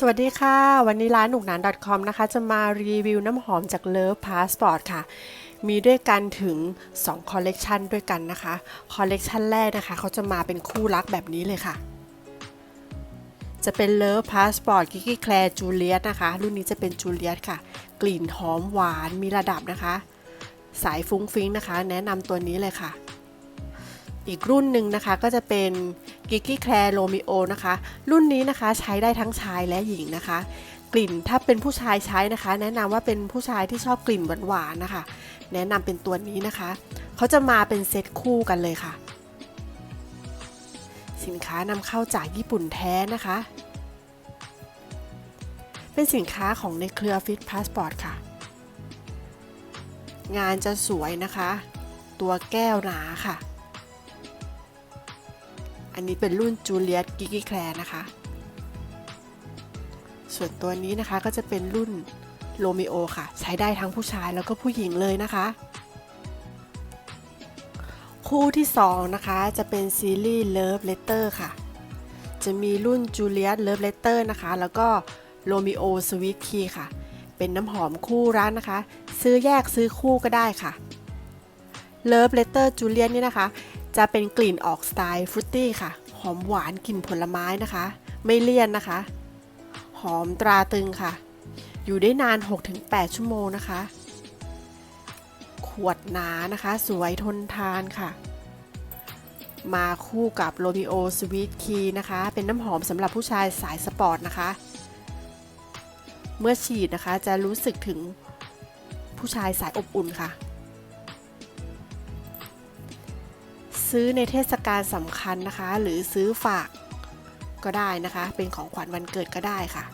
สวัสดีค่ะ วันนี้ร้านหนุกหนาน .com นะคะ จะมารีวิวน้ำหอมจาก Love Passport ค่ะ มีด้วยกันถึง 2 คอลเลกชันด้วยกันนะคะ คอลเลกชันแรกนะคะ เขาจะมาเป็นคู่รักแบบนี้เลยค่ะ จะเป็น Love Passport g i g i Claire Juliet นะคะ รุ่นนี้จะเป็น Juliet ค่ะ กลิ่นหอมหวานมีระดับนะคะ สายฟุ้งฟิ้งนะคะ แนะนำตัวนี้เลยค่ะ อีกรุ่นหนึ่งนะคะก็จะเป็น g i g i Claire Romeo นะคะ รุ่นนี้นะคะใช้ได้ทั้งชายและหญิงนะคะ กลิ่นถ้าเป็นผู้ชายใช้นะคะ แนะนำว่าเป็นผู้ชายที่ชอบกลิ่นหวานๆนะคะ แนะนำเป็นตัวนี้นะคะ เขาจะมาเป็นเซตคู่กันเลยค่ะ สินค้านำเข้าจากญี่ปุ่นแท้นะคะ เป็นสินค้าของในเครือ Fit Passport ค่ะ งานจะสวยนะคะ ตัวแก้วหนาค่ะ อันนี้เป็นรุ่นจูเลียตกิกิแคลนะคะ ส่วนตัวนี้นะคะก็จะเป็นรุ่นโรมิโอค่ะ ใช้ได้ทั้งผู้ชายแล้วก็ผู้หญิงเลยนะคะ คู่ที่ 2 นะคะ จะเป็นซีรีส์ Love Letter ค่ะ จะมีรุ่น Juliet Love Letter นะคะ แล้วก็ Romeo Sweet Key ค่ะ เป็นน้ำหอมคู่รักนะคะ ซื้อแยกซื้อคู่ก็ได้ค่ะ Love Letter Juliet นี่นะคะ จะเป็นกลิ่นออกสไตล์ฟรุตตี้ค่ะ หอมหวานกลิ่นผลไม้นะคะ ไม่เลี่ยนนะคะ หอมตราตึงค่ะ อยู่ได้นาน 6-8 ชั่วโมงนะคะ ขวดหนานะคะ สวยทนทานค่ะ มาคู่กับ Romeo Sweet Key นะคะ เป็นน้ำหอมสำหรับผู้ชายสายสปอร์ตนะคะ เมื่อฉีดนะคะจะรู้สึกถึงผู้ชายสายอบอุ่นค่ะ ซื้อในเทศกาลสำคัญนะคะ หรือซื้อฝากก็ได้นะคะ เป็นของขวัญวันเกิดก็ได้ค่ะ